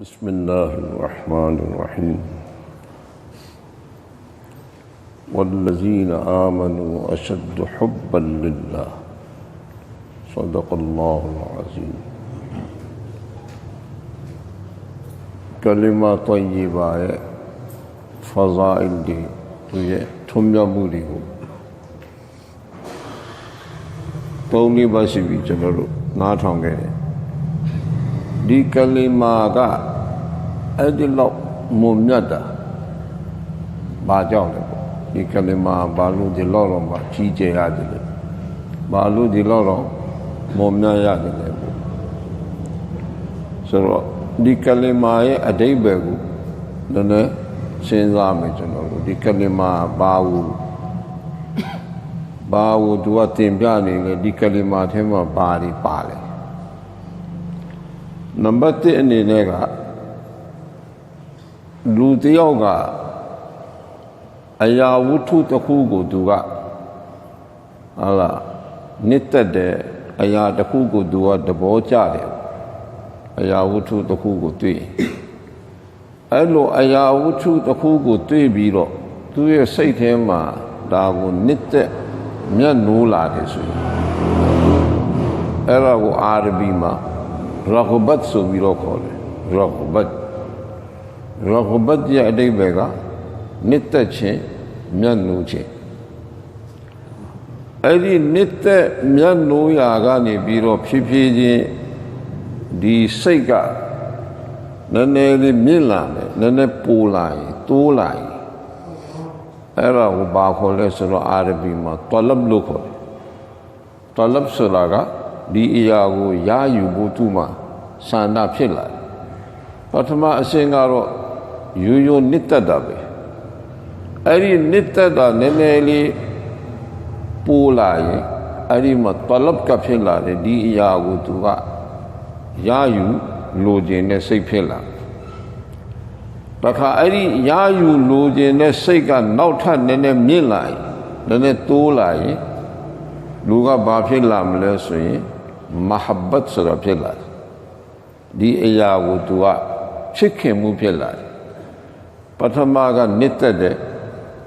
بسم الله الرحمن الرحيم. والذين آمنوا أشد حبا لله. صدق الله العظيم. كلمة طيبة فضائل دي. تم يموري هو تو انہیں بس بھی چلو نہ ٹھونگے ဒီကလီမာကအဲ့ဒီလောက်မုံမြတ်တာဘာကြောင့်လဲပေါ့ဒီကလီမာဘာလို့ဒီလောက်တော့မှကြီးကျယ်ရတယ်လဲဘာလို့ဒီလောက်တော့မုံမြတ်ရတယ်လဲပေါ့ဆိုတော့ဒီကလီမာရဲ့အတိတ်ပဲကိုနည်းနည်းစဉ်းစားမယ်ကျွန်တော်တို့ဒီကလီမာဘာလို့ဘာကိုသူကတင်ပြနေလဲဒီကလီမာထဲမှာဘာတွေပါလဲ နံပါတ်1အနေနဲ့ကလူတယောက်ကအရာဝတ္ထုတစ်ခုကိုသူကဟာလာနှစ်သက်တဲ့အရာတစ်ခုကိုသူကသဘောကျတယ်အရာဝတ္ထုတစ်ခုကိုတွေ့အဲ့လိုအရာဝတ္ထုတစ်ခုကိုတွေ့ပြီးတော့သူရဲ့စိတ်ထဲမှာဒါကိုနှစ်သက်မျက်နိုးလာတယ်ဆိုရင်အဲ့ဒါကိုအာရဘီမှာ ရဂဘတ်ဆိုပြီးတော့ခေါ်တယ်ရဂဘတ်ရဂဘတ်ရဲ့အတိတ်ပဲကနှစ်သက်ခြင်းမျက်နှာခြင်းအဲ့ဒီနှစ်သက်မျက်နှာရာကနေပြီးတော့ဖြည်းဖြည်းချင်းဒီစိတ်ကနည်းနည်းလေးမြင့်လာတယ်နည်းနည်းပိုလာရင်တိုးလာရင်အဲ့ဒါကိုဘာခေါ်လဲဆိုတော့အာရဘီမှာတလပ်လို့ခေါ်တယ်တလပ်ဆိုတာက ဒီအရာကိုရယူဖို့သူ့မှာဆန္ဒဖြစ်လာတယ်ပထမအရှင်ကတော့ရိုးရိုးနှစ်သက်တာပဲအဲ့ဒီနှစ်သက်တာနည်းနည်းလေးပိုးလာရင်အဲ့ဒီမှာတလပ်ကဖြစ်လာတယ်ဒီအရာကိုသူကရယူလိုချင်တဲ့စိတ်ဖြစ်လာတခါအဲ့ဒီရယူလိုချင်တဲ့စိတ်ကနောက်ထပ်နည်းနည်းမြင့်လာရင်နည်းနည်းတိုးလာရင်လူကဘာဖြစ်လာမလဲဆိုရင် မဟာဘတ်ဆိုတာဖြစ်လာတယ်ဒီအရာကိုသူကချစ်ခင်မှုဖြစ်လာတယ်ပထမကနှစ်သက်တယ်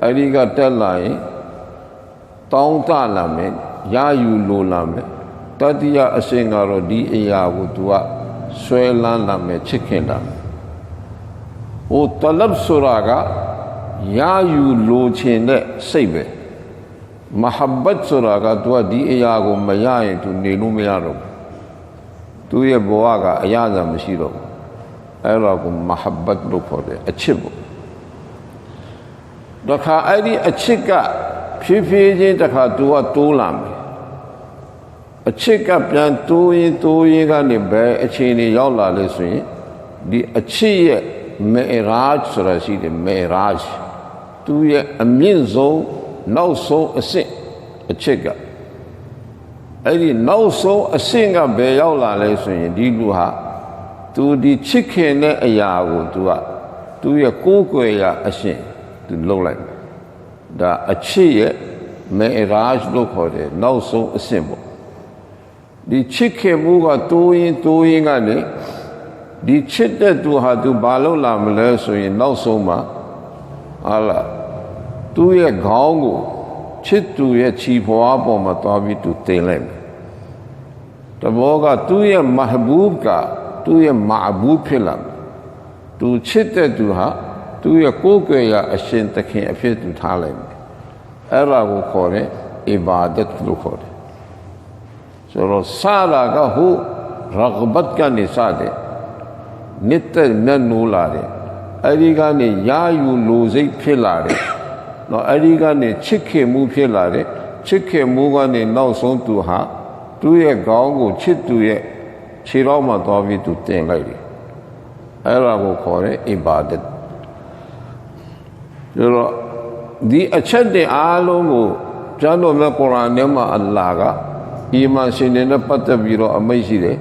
အဲ့ဒီကတက်လာရင်တောင်းတလာမယ်ရယူလိုလာမယ်တတိယအရှင်ကတော့ဒီအရာကိုသူကဆွဲလန်းလာမယ်ချစ်ခင်လာမယ်ဟိုတလပ်ဆိုတာကရယူလိုချင်တဲ့စိတ်ပဲ မဟာဘတ်ဆိုတာကသူကဒီအရာကိုမရရင်သူနေလို့မရတော့ဘူးသူရဲ့ဘဝကအရာသာမရှိတော့ဘူးအဲ့တော့ကိုမဟာဘတ်လို့ခေါ်တယ်အချစ်ပေါ့တခါအဲ့ဒီအချစ်ကဖြည်းဖြည်းချင်းတခါသူကတိုးလာမယ်အချစ်ကပြန်တိုးရင်တိုးရင်ကနေဘယ်အခြေအနေရောက်လာလဲဆိုရင်ဒီအချစ်ရဲ့မေရာဂျ်ဆိုတာရှိတယ်မေရာဂျ်သူရဲ့အမြင့်ဆုံး နောက်ဆုံးအဆင့်အချစ်ကအဲ့ဒီနောက်ဆုံးအဆင့်ကဘယ်ရောက်လာလဲဆိုရင်ဒီလူဟာသူဒီချစ်ခင်တဲ့အရာကိုသူကသူရဲ့ကိုးကွယ်ရာအရှင်သူလုံလိုက်ဒါအချစ်ရဲ့မေရာဂျ်လို့ခေါ်တယ်နောက်ဆုံးအဆင့်ပေါ့ဒီချစ်ခင်မှုကတိုးရင်တိုးရင်ကနေဒီချစ်တဲ့သူဟာသူဘာလုပ်လာမလဲဆိုရင်နောက်ဆုံးမှာဟာလား သူ့ရဲ့ခေါင်းကိုချစ်သူရဲ့ခြီဖွားပေါ်မှာသွားပြီးသူတင်လိုက်မယ်တဘောကသူ့ရဲ့မဟဘူဘ်ကသူ့ရဲ့မာဘူဘ်ဖြစ်လာမယ်သူချစ်တဲ့သူဟာသူ့ရဲ့ကိုယ်ကွယ်ရာအရှင်သခင်အဖြစ်သူထားလိုက်မယ်အဲ့ဒါကိုခေါ်တဲ့အီဘာဒတ်လို့ခေါ်တယ်ဆိုတော့စာရာကဟိုရဂဘတ်ကနေစတဲ့နှစ်သက်မျက်နှိုးလာတယ်အဲ့ဒီကနေရာယူလိုစိတ်ဖြစ်လာတယ် နော်အဲ့ဒီကနေချစ်ခင်မှုဖြစ်လာတယ်ချစ်ခင်မှုကနေနောက်ဆုံးသူဟာသူ့ရဲ့ခေါင်းကိုချစ်သူရဲ့ခြေတော်မှာသွားပြီးသူတင်လိုက်တယ်အဲ့ဒါကိုခေါ်တဲ့အီဘာဒတ်ဒါတော့ဒီအချက်တွေအားလုံးကိုကျမ်းတော်မြတ်ကုရ်အာန်ထဲမှာအလ္လာဟ်ကအီမန်ရှင်တွေနဲ့ပတ်သက်ပြီးတော့အမိန့်ရှိတယ်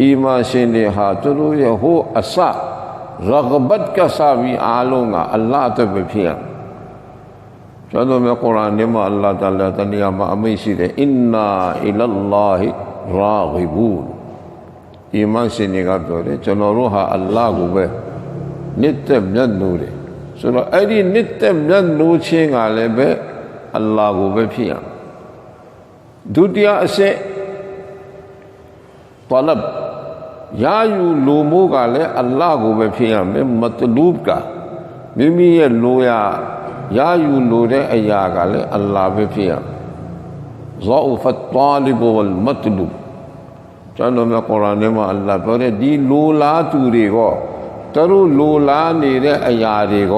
အီမန်ရှင်တွေဟာသူတို့ရဲ့ဟိုအစရဂဘတ်ကစားပြီးအားလုံးကအလ္လာဟ်အတွက်ပဲဖြစ်ရ ကျွန်တော်မြတ်ကုရ်အာန်ထဲမှာအလ္လာဟ်တာလာတနည်းမှာအမိန့်ရှိတယ်အင်နာအီလလာဟီရာဂီဘူအီမန်ရှင်တွေကပြောတယ်ကျွန်တော်တို့ဟာအလ္လာဟ်ကိုပဲနှစ်သက်မြတ်လို့တယ်ဆိုတော့အဲ့ဒီနှစ်သက်မြတ်လို့ခြင်းကလည်းပဲအလ္လာဟ်ကိုပဲဖြစ်ရမယ်ဒုတိယအဆင့်တလပ်ယာယူလိုမိုးကလည်းအလ္လာဟ်ကိုပဲဖြစ်ရမယ်မတလူဘ်ကမိမိရဲ့လိုရာ ယာယူလိုတဲ့အရာကလည်းအလ္လာဟ်ပဲဖြစ်ရမယ်ဇောဖတ်တာလီဘဝလ်မတလူဘ်ကျွန်တော်မြတ်ကုရ်အာန်ထဲမှာအလ္လာဟ်ပြောတဲ့ဒီလိုလားသူတွေကသူတို့လိုလားနေတဲ့အရာတွေက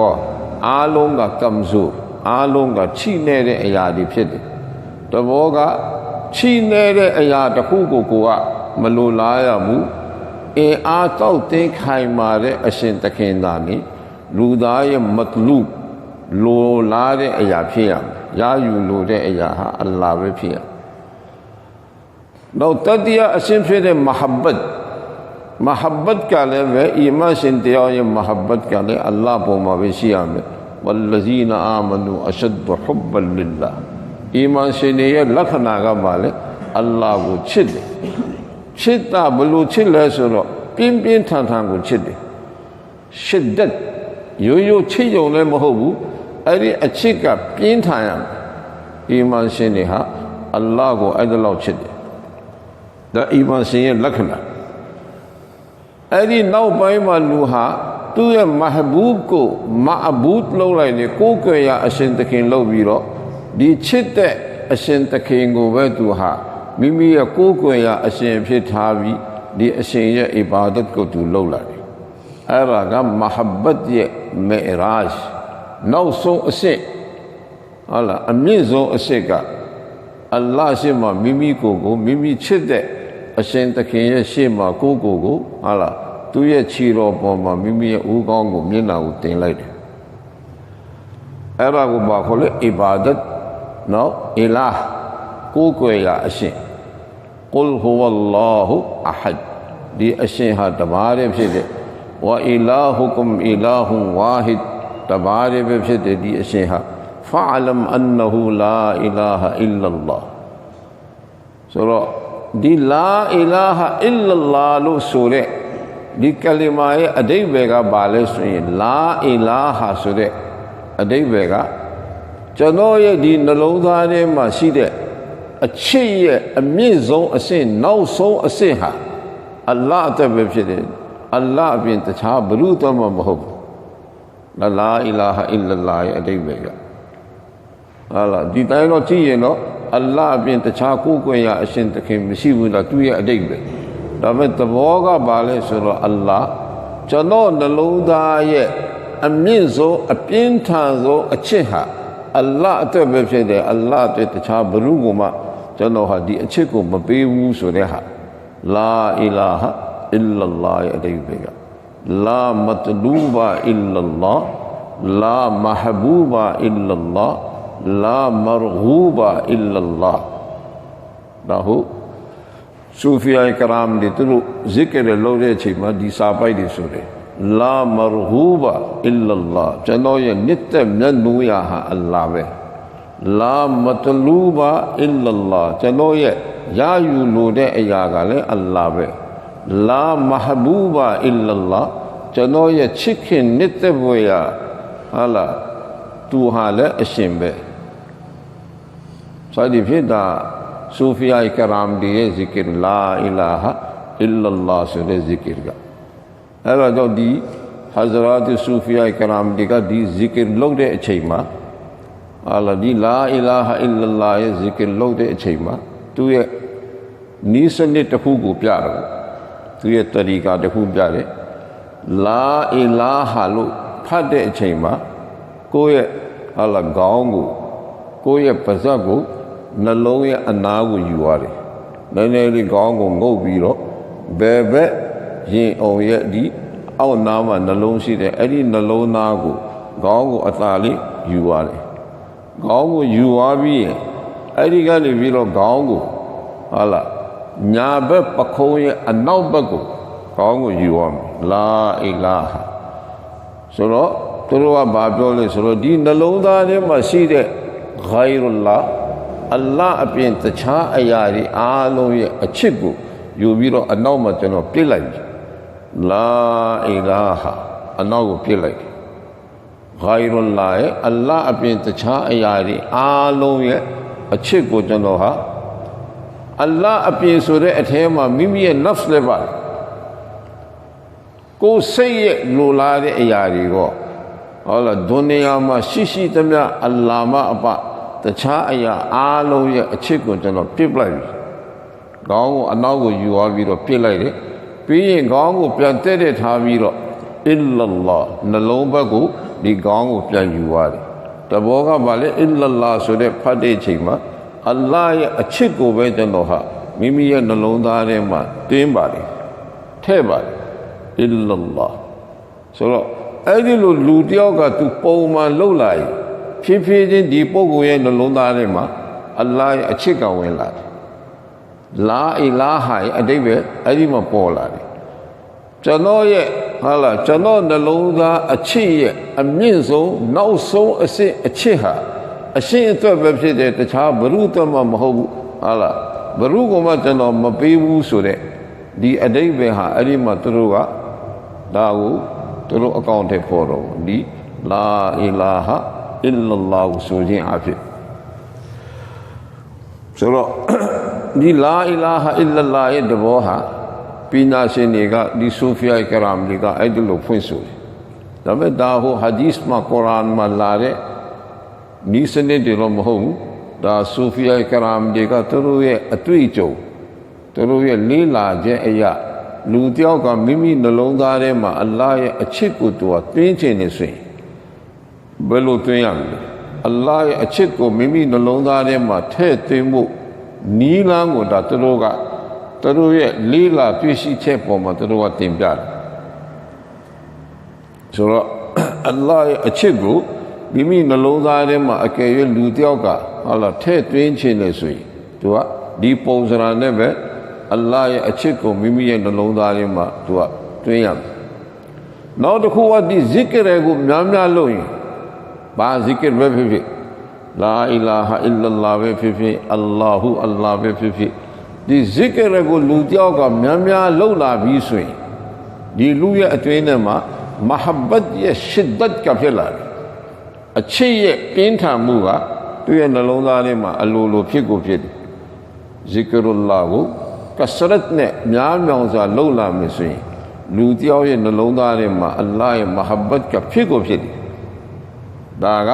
အားလုံးကကမ်ဇူအားလုံးကချိနေတဲ့အရာတွေဖြစ်တယ်တဘောကချိနေတဲ့အရာတစ်ခုကိုကိုကမလိုလားရဘူးအင်အားတောက်သိခိုင်မာတဲ့အရှင်တခင်သာနေလူသားရဲ့မတလူ လိုလားတဲ့အရာဖြစ်ရမယ်ရယူလိုတဲ့အရာဟာအလ္လာဟ်ပဲဖြစ်ရမယ်နောက်တတိယအရှင်ဖြစ်တဲ့မဟာဘတ်မဟာဘတ်ကလည်းပဲအီမန်ရှင်တရားရဲ့မဟာဘတ်ကလည်းအလ္လာဟ်ပေါ်မှာပဲရှိရမယ်ဝလ္လဇီနာအာမနူအရှဒ်ဟူဘ်လ illah အီမန်ရှင်ရဲ့လက္ခဏာကပါလေအလ္လာဟ်ကိုချစ်တယ်ချစ်တာဘလို့ချစ်လဲဆိုတော့ပြင်းပြင်းထန်ထန်ကိုချစ်တယ်ရှစ်ဒတ်ရိုးရိုးချစ်ရုံလည်းမဟုတ်ဘူး အဲ့ဒီအချစ်ကပြင်းထန်ရမယ်အီမန်ရှင်တွေဟာအလ္လာဟ်ကိုအဲ့ဒါလောက်ချစ်တယ်ဒါအီမန်ရှင်ရဲ့လက္ခဏာအဲ့ဒီနောက်ပိုင်းမှာလူဟာသူ့ရဲ့မဟဘူဘ်ကိုမအဘူဒ်လုပ်လိုက်တယ်ကိုယ်ကြွယ်ရအရှင်သခင်လုပ်ပြီးတော့ဒီချစ်တဲ့အရှင်သခင်ကိုပဲသူဟာမိမိရဲ့ကိုယ်ကြွယ်ရအရှင်ဖြစ်ထားပြီးဒီအရှင်ရဲ့အီဘာဒတ်ကိုသူလုပ်လာတယ်အဲ့ဒါကမဟာဘတ်ရဲ့မေရာဂျ် နောက်ဆုံးအစစ်ဟုတ်လားအမြင့်ဆုံးအစစ်ကအလ္လာဟ်ရှိမှမိမိကိုယ်ကိုမိမိချစ်တဲ့အရှင်သခင်ရဲ့ရှေ့မှာကိုယ်ကိုယ်ကိုဟာလားသူ့ရဲ့ခြေတော်ပေါ်မှာမိမိရဲ့ဦးခေါင်းကိုမျက်နှာကိုတင်လိုက်တယ်အဲ့ဒါကိုဘာခေါ်လဲအီဘာဒတ်နော်အီလာကိုယ်ကိုယ်ရာအရှင်ကုလ်ဟူဝလ္လာဟူအဟဒ်ဒီအရှင်ဟာတပါးတည်းဖြစ်တဲ့ဝအီလာဟူကုမ်အီလာဟူဝါဟစ် တပါးတည်းပဲဖြစ်တဲ့ဒီအရှင်ဟာဖအလမ်အန်နဟူလာအီလာဟအီလ္လာဆိုတော့ဒီလာအီလာဟအီလ္လာလို့ဆိုတဲ့ဒီကလီမာရဲ့အဓိပ္ပာယ်ကဘာလဲဆိုရင်လာအီလာဟဆိုတဲ့အဓိပ္ပာယ်ကကျွန်တော်ရဲ့ဒီနှလုံးသားထဲမှာရှိတဲ့အချစ်ရဲ့အမြင့်ဆုံးအဆင့်နောက်ဆုံးအဆင့်ဟာအလ္လာဟ်အသက်ပဲဖြစ်တယ်အလ္လာဟ်အပြင်တခြားဘယ်သူမှမဟုတ်ဘူး လာလာအီလာဟအီလ္လာရဲ့အဓိပ္ပာယ်ကဟာလာဒီတိုင်းတော့ကြည့်ရင်တော့အလ္လာဟ်အပြင်တခြားကိုယ်ကွယ်ရအရှင်သခင်မရှိဘူးလားသူရဲ့အဓိပ္ပာယ်ဒါပေမဲ့သဘောကဘာလဲဆိုတော့အလ္လာဟ်ကျွန်တော်နှလုံးသားရဲ့အမြင့်ဆုံးအပြင်းထန်ဆုံးအချစ်ဟာအလ္လာဟ်အတွက်ပဲဖြစ်တယ်အလ္လာဟ်အတွက်တခြားဘယ်သူမှကျွန်တော်ဟာဒီအချစ်ကိုမပေးဘူးဆိုတဲ့ဟာလာအီလာဟအီလ္လာရဲ့အဓိပ္ပာယ်ကလာမတလူဘာအီလ္လာလာမဟဘူဘာအီလ္လာလာမရဂူဘာအီလ္လာဒါဟုတ်ဆူဖီယာကရမ်ဒီသူတို့ဇိကရလုပ်တဲ့အချိန်မှာဒီစာပိုက် တွေဆိုတယ်လာမရဂူဘာအီလ္လာကျွန်တော်ရဲ့နှစ်သက်မြတ်နိုးရဟာအလ္လာပဲလာမတလူဘာအီလ္လာကျွန်တော်ရဲ့ရယူလို့တဲ့အရာကလည်း အလ္လာပဲလာမဟဘူဘာအီလ္လာကျွန်တော်ရဲ့ချစ်ခင်နှစ်သက်ဖွယ်ရာဟာလာသူဟာလည်းအရှင်ပဲဆိုဒီဖြစ်တာဆူဖီယာကရမ်ဒီရဲ့ဇီကရလာအီလာဟာအီလ္လာဆို သူရဲ့နီးစနစ်တစ်ခုကိုပြတယ်သူရဲ့တရီကာတစ်ခုပြတယ်လာအီလာဟာလို့ဖတ်တဲ့အချိန်မှာကိုယ့်ရဲ့ဟာလာခေါင်းကိုကိုယ့်ရဲ့ပါးစပ်ကိုနှလုံးရဲ့အနာကိုယူရတယ်နည်းနည်းလေးခေါင်းကိုငုတ်ပြီးတော့ဘယ်ဘက်ရင်အောင်ရဲ့ဒီအောက်နားမှာနှလုံးရှိတယ်အဲ့ဒီနှလုံးသားကိုခေါင်းကိုအသာလေးယူရတယ်ခေါင်းကိုယူသွားပြီးရင်အဲ့ဒီကနေပြီးတော့ခေါင်းကိုဟာလာ ညာဘက်ပခုံးရဲ့အနောက်ဘက်ကိုခေါင်းကိုယူရမယ်လာအီလာဟာဆိုတော့သူတို့ကဘာပြောလဲဆိုတော့ဒီနှလုံးသားထဲမှာရှိတဲ့ဂိုင်ရူလာအလ္လာဟ်အပြင်တခြားအရာတွေအားလုံးရဲ့အချစ်ကိုယူပြီးတော့အနောက်မှာကျွန်တော်ပြစ်လိုက်ပြီလာအီလာဟာအနောက်ကိုပြစ်လိုက်တယ်ဂိုင်ရွန်လာရဲ့အလ္လာဟ်အပြင်တခြားအရာတွေအားလုံးရဲ့အချစ်ကိုကျွန်တော်ဟာ အလ္လာဟ်အပြင်ဆိုတဲ့အထဲမှာမိမိရဲ့ nafs လည်းပါတယ်ကိုယ်စိတ်ရဲ့လိုလားတဲ့အရာတွေကိုဟောလာဒုနီယာမှာရှိရှိသမျှအလ္လာမအပတခြားအရာအားလုံးရဲ့အချစ်ကိုကျွန်တော်ပြစ်ပလိုက်ပြီခေါင်းကိုအနောက်ကိုယူသွားပြီးတော့ပြစ်လိုက်တယ်ပြီးရင်ခေါင်းကိုပြန်တက်တက်ထားပြီးတော့အလ္လာဟ်နှလုံးဘက်ကိုဒီခေါင်းကိုပြန်ယူသွားတယ်တဘောကဘာလဲအလ္လာဟ်ဆိုတဲ့ဖတ်တဲ့အချိန်မှာ အလ္လာဟ်ရဲ့အချစ်ကိုပဲကျွန်တော်ဟာမိမိရဲ့နှလုံးသားထဲမှာတင်းပါတယ်ထဲ့ပါတယ်အလ္လာဟ်ဆိုတော့အဲ့ဒီလိုလူတယောက်ကသူပုံမှန်လှုပ်လာရင်ဖြည်းဖြည်းချင်းဒီပုဂ္ဂိုလ်ရဲ့နှလုံးသားထဲမှာအလ္လာဟ်ရဲ့အချစ်ကဝင်လာတယ်လာအီလာဟာရဲ့အတိတ်ပဲအဲ့ဒီမှာပေါ်လာတယ်ကျွန်တော်ရဲ့ဟာလာကျွန်တော်နှလုံးသားအချစ်ရဲ့အမြင့်ဆုံးနောက်ဆုံးအစစ်အချစ်ဟာ အရှင်းအတွက်ပဲဖြစ်တယ်တခြားဘ ᱹ ရုအတွက်မှမဟုတ်ဘူးဟာလာဘ ᱹ ရုကမှကျွန်တော်မပေးဘူးဆိုတဲ့ဒီအတိတ်ပဲဟာအဲ့ဒီမှာသူတို့ကဒါကိုသူတို့အကောင့်ထဲပေါ်တော့ဒီလာအီလာဟာအလ္လာလဟ်ဆိုခြင်းအဖြစ်ဆိုတော့ဒီလာအီလာဟာအလ္လာလဟ်ရဲ့တဘောဟာပညာရှင်တွေကဒီဆူဖီယာကရမ်တွေကအဲ့ဒီလိုဖွင့်ဆိုတယ်ဒါပေမဲ့ဒါဟိုဟာဒီစ်မှာကုရ်အာန်မှာလာတဲ့ ဒီစနစ်တွေတော့မဟုတ်ဘူးဒါဆူဖီယာကရမ်တွေကသူတို့ရဲ့အတွေ့အကြုံသူတို့ရဲ့လေးလာခြင်းအရာလူတယောက်ကမိမိနှလုံးသားထဲမှာအလ္လာဟ်ရဲ့အချစ်ကိုသူကတွင်းချင်နေဆိုရင်ဘယ်လိုတွင်းရမလဲအလ္လာဟ်ရဲ့အချစ်ကိုမိမိနှလုံးသားထဲမှာထည့်သွင်းဖို့နီးလန်းကိုဒါသူတို့ကသူတို့ရဲ့လေးလာတွေ့ရှိချက်ပေါ်မှာသူတို့ကတင်ပြတယ်ဆိုတော့အလ္လာဟ်ရဲ့အချစ်ကို မိမိနှလုံးသားထဲမှာအကယ်၍လူတယောက်ကဟာလာထည့်သွင်းခြင်းလေဆိုရင်သူကဒီပုံစံနဲ့ပဲအလ္လာဟ်ရဲ့အချစ်ကိုမိမိရဲ့နှလုံးသားထဲမှာသူကတွင်းရမယ်နောက်တစ်ခုကဒီဇစ်ကရကိုများများလုပ်ရင်ဘာဇစ်ကရပဲဖြစ်ဖြစ်လာအီလာဟာအီလလာပဲဖြစ်ဖြစ်အလ္လာဟူအလ္လာပဲဖြစ်ဖြစ်ဒီဇစ်ကရကိုလူတယောက်ကများများလုပ်လာပြီးဆိုရင်ဒီလူရဲ့အတွင်းထဲမှာမဟာဘတ်ရဲ့ရှစ်ဒတ်ကဖြစ်လာတယ် အချစ်ရဲ့ပြင်းထန်မှုကသူ့ရဲ့နှလုံးသားထဲမှာအလိုလိုဖြစ်ကိုဖြစ်တယ်ဇီကရုလာကိုကစရတ်နဲ့များမြောင်စွာလှုပ်လာမယ်ဆိုရင်လူတယောက်ရဲ့နှလုံးသားထဲမှာအလ္လာဟ်ရဲ့မဟာဘတ်ကဖြစ်ကိုဖြစ်တယ်ဒါက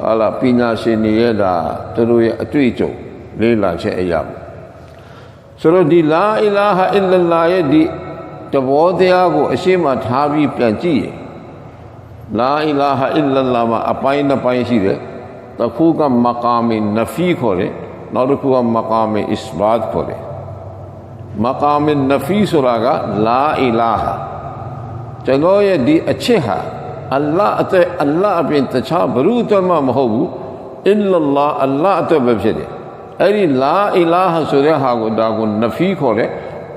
ဟာလာပညာရှင်တွေရဲ့ဒါသူတို့ရဲ့အတွေ့အကြုံလေးလာချက်အရာပေါ့ဆိုတော့ဒီလာအီလာဟာအီလလာရဲ့ဒီတဘောတရားကိုအရှိမထားပြီးပြန်ကြည့်ရင် လာအီလာဟာအီလလာမှာအပိုင်းနှစ်ပိုင်းရှိတယ်တစ်ခုကမကာမီနဖီခေါ်တယ်နောက်တစ်ခုကမကာမီအစ္စဘတ်ခေါ်တယ်မကာမီနဖီဆိုတာကလာအီလာဟာကျွန်တော်ရဲ့ဒီအချစ်ဟာအလ္လာဟ်အသက်အလ္လာဟ်အပြင်တခြားဘယ်သူအတွက်မှမဟုတ်ဘူးအလ္လာဟ်အလ္လာဟ်အတွက်ပဲဖြစ်တယ်အဲ့ဒီလာအီလာဟဆိုတဲ့ဟာကိုဒါကိုနဖီခေါ်တယ်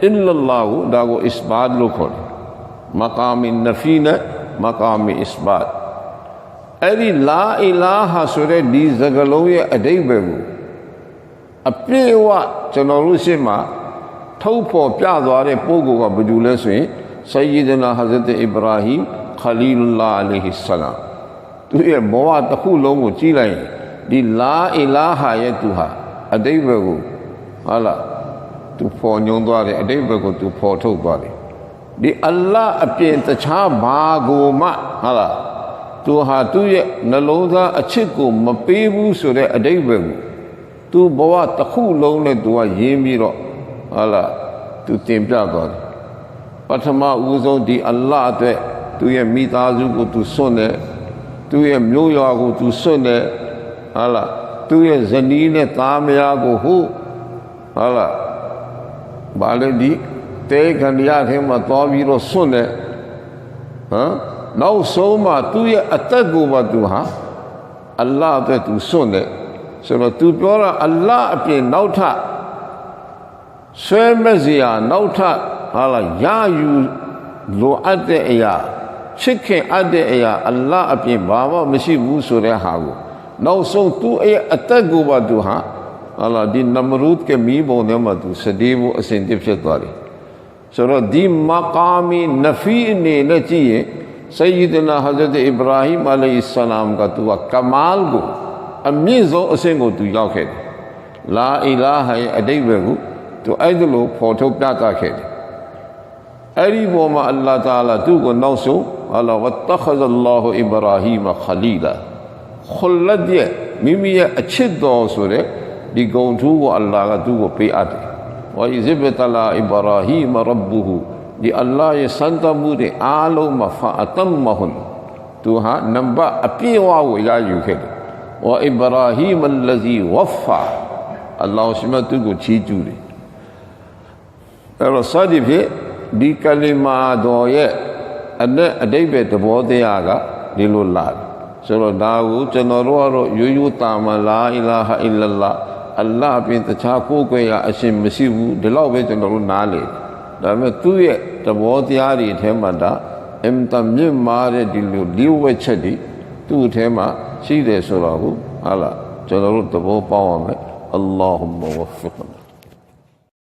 အလ္လာဟ်ကိုဒါကိုအစ္စဘတ်လို့ခေါ်တယ်မကာမီနဖီနဲ့ မကာမီအစ္စဘတ်အဲ့ဒီလာအီလာဟဆိုတဲ့ဒီစကားလုံးရဲ့အဓိပ္ပာယ်ကိုအပြည့်အဝကျွန်တော်တို့ရှင်းမှာထုတ်ဖော်ပြသွားတဲ့ပုဂ္ဂိုလ်ကဘယ်သူလဲဆိုရင်ဆယီဒနာဟဇရတ်အစ္စရာဟီမ်ခလီလုလာအလိုဟိဆလမ်သူရဲ့ဘဝတစ်ခုလုံးကိုကြည့်လိုက်ရင်ဒီလာအီလာဟာရဲ့သူဟာအတိတ်ဘက်ကိုဟာလာသူဖော်ညွှန်းသွားတယ်အတိတ်ဘက်ကိုသူဖော်ထုတ်သွားတယ် ဒီအလ္လာဟ်အပြင်တခြားဘာကိုမှဟာလာသူဟာသူ့ရဲ့နှလုံးသားအချစ်ကိုမပေးဘူးဆိုတဲ့အတိတ်ဘက်ကိုသူဘဝတစ်ခုလုံးနဲ့သူကရင်းပြီးတော့ဟာလာသူတင်ပြသွားတယ်ပထမဦးဆုံးဒီအလ္လာဟ်အတွက်သူရဲ့မိသားစုကိုသူစွန့်တယ်သူရဲ့မျိုးရွာကိုသူစွန့်တယ်ဟာလာသူရဲ့ဇနီးနဲ့သားမယားကိုဟုတ်ဟာလားဘာလဲဒီ တဲခန္ဓာထဲမှာသွားပြီးတော့စွန့်တယ်ဟမ်နောက်ဆုံးမှသူရဲ့အသက်ကိုမှသူဟာအလ္လာဟ်အတွက်သူစွန့်တယ်ဆိုတော့သူပြောတာအလ္လာဟ်အပြင်နောက်ထပ်ဆွဲမဲ့စရာနောက်ထပ်ဟာလားရယူလိုအပ်တဲ့အရာချစ်ခင်အပ်တဲ့အရာအလ္လာဟ်အပြင်ဘာမှမရှိဘူးဆိုတဲ့ဟာကိုနောက်ဆုံးသူ့ရဲ့အသက်ကိုပါသူဟာဟာလာဒီနမရူဒ်ကမီးပုံထဲမှာသူစတေးဖို့အစဉ်တစ်ဖြစ်သွားတယ် ဆိုတော့ဒီမကာမီနဖီအနေနဲ့ကြည့်ရင်ဆယီဒနာဟဇရတ်အစ္စရာဟိမအလိုင်ဆလမ်ကသူကကမာလ်ကိုအမြင့်ဆုံးအဆင့်ကိုသူရောက်ခဲ့တယ်လာအီလာဟရဲ့အတိတ်ဘယ်ကိုသူအဲ့ဒါလိုဖော်ထုတ်ပြသခဲ့တယ်အဲ့ဒီပေါ်မှာအလ္လာဟ်တာလာသူ့ကိုနောက်ဆုံးအလ္လာဟ်ဝတ်တခဇအလ္လာဟူအစ္စရာဟိမခလီလာခွလတ်ရဲ့မိမိရဲ့အချစ်တော်ဆိုတဲ့ဒီဂုံထူးကိုအလ္လာဟ်ကသူ့ကိုပေးအပ်တယ် ဝါဣဇဘတလာအစ္စရာဟိမရဘ်ဘူဟူဒီအလ္လာဟ်ရဲ့စံတမှုတွေအားလုံးမှာဖာအတမ်မဟွန်သူဟာနံပါတ်အပြည့်အဝကိုရယူခဲ့တယ်ဝါအစ္စရာဟိမလဇီဝဖာအလ္လာဟ်ရှိမသူ့ကိုချီးကျူးတယ်အဲ့တော့စသည်ဖြင့်ဒီကလီမာတော်ရဲ့အနဲ့အတိတ်ပဲသဘောတရားကဒီလိုလာတယ်ဆိုတော့ဒါကိုကျွန်တော်တို့ကတော့ရိုးရိုးတာမန်လာအီလာဟာအီလလာ အလ္လာဟ်ပြင်တခြားကိုယ်ကွယ်ရအရှင်မရှိဘူးဒီလောက်ပဲကျွန်တော်တို့နားလေဒါပေမဲ့သူ့ရဲ့သဘောတရားတွေအထဲမှာဒါအင်တမြင့်မာတဲ့ဒီလိုလျှို့ဝှက်ချက်တွေသူ့အထဲမှာရှိတယ်ဆိုတော့ဟုတ်ဟာလားကျွန်တော်တို့သဘောပေါက်အောင်မယ်အလ္လာဟူမဝဖ္ဖစ်